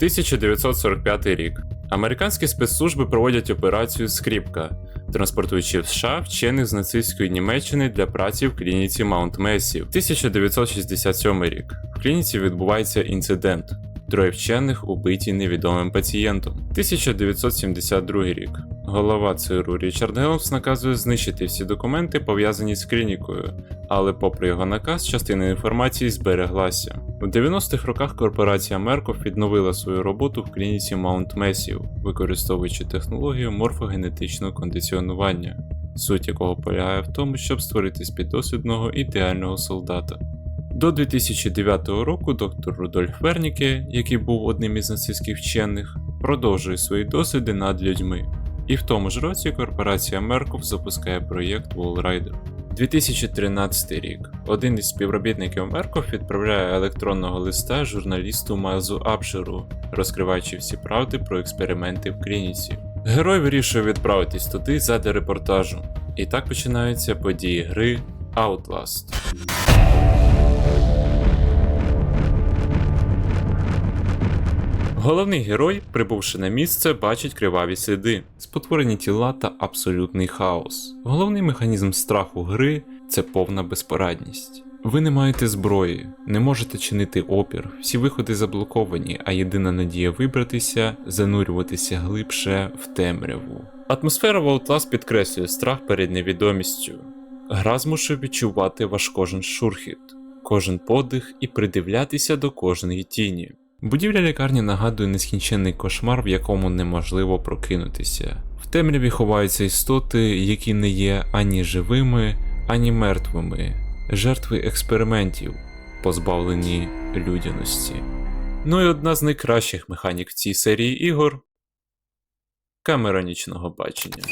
1945 рік. Американські спецслужби проводять операцію Скріпка, транспортуючи в США вчених з нацистської Німеччини для праці в клініці Маунт Месі. 1967 рік. В клініці відбувається інцидент. Троє вчених убиті невідомим пацієнтом. 1972 рік. Голова ЦРУ Річард Гелмс наказує знищити всі документи, пов'язані з клінікою, але, попри його наказ, частина інформації збереглася. У 90-х роках корпорація Мерков відновила свою роботу в клініці Маунт Месів, використовуючи технологію морфогенетичного кондиціонування, суть якого полягає в тому, щоб створити з піддослідного ідеального солдата. До 2009 року доктор Рудольф Верніке, який був одним із нацистських вчених, продовжує свої досліди над людьми. І в тому ж році корпорація Мерков запускає проєкт Wallrider. 2013 рік. Один із співробітників Мерков відправляє електронного листа журналісту Майлзу Апшеру, розкриваючи всі правди про експерименти в клініці. Герой вирішує відправитись туди задля репортажу. І так починаються події гри Outlast. Головний герой, прибувши на місце, бачить криваві сліди, спотворені тіла та абсолютний хаос. Головний механізм страху гри це повна безпорадність. Ви не маєте зброї, не можете чинити опір, всі виходи заблоковані, а єдина надія вибратися занурюватися глибше в темряву. Атмосфера Outlast підкреслює страх перед невідомістю. Гра змушує відчувати ваш кожен шурхіт, кожен подих і придивлятися до кожної тіні. Будівля лікарні нагадує нескінченний кошмар, в якому неможливо прокинутися. В темряві ховаються істоти, які не є ані живими, ані мертвими, жертви експериментів, позбавлені людяності. Ну і одна з найкращих механік в цій серії ігор камера нічного бачення.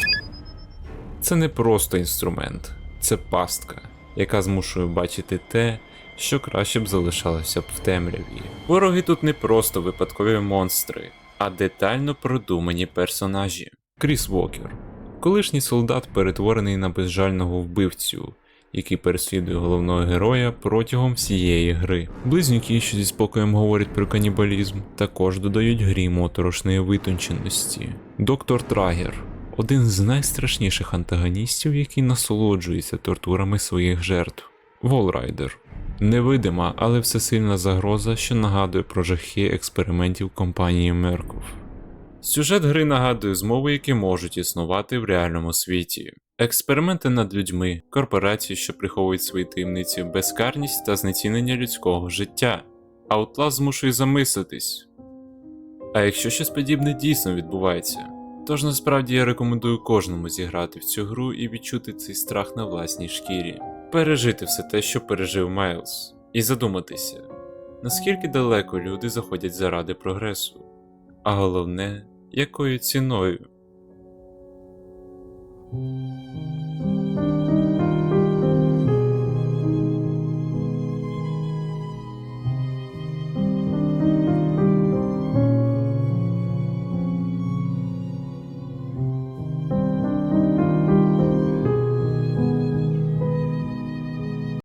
Це не просто інструмент, це пастка, яка змушує бачити те, що краще б залишалося б в темряві. Вороги тут не просто випадкові монстри, а детально продумані персонажі. Кріс Вокер, колишній солдат, перетворений на безжального вбивцю, який переслідує головного героя протягом всієї гри. Близнюки, що зі спокоєм говорять про канібалізм, також додають грі моторошної витонченості. Доктор Трагер. Один з найстрашніших антагоністів, який насолоджується тортурами своїх жертв. Волрайдер невидима, але всесильна загроза, що нагадує про жахи експериментів компанії Мерков. Сюжет гри нагадує змови, які можуть існувати в реальному світі. Експерименти над людьми, корпорації, що приховують свої таємниці, безкарність та знецінення людського життя. Outlast змушує замислитись. А якщо щось подібне дійсно відбувається, тож насправді я рекомендую кожному зіграти в цю гру і відчути цей страх на власній шкірі пережити все те, що пережив Майлз, і задуматися, наскільки далеко люди заходять заради прогресу, а головне, якою ціною.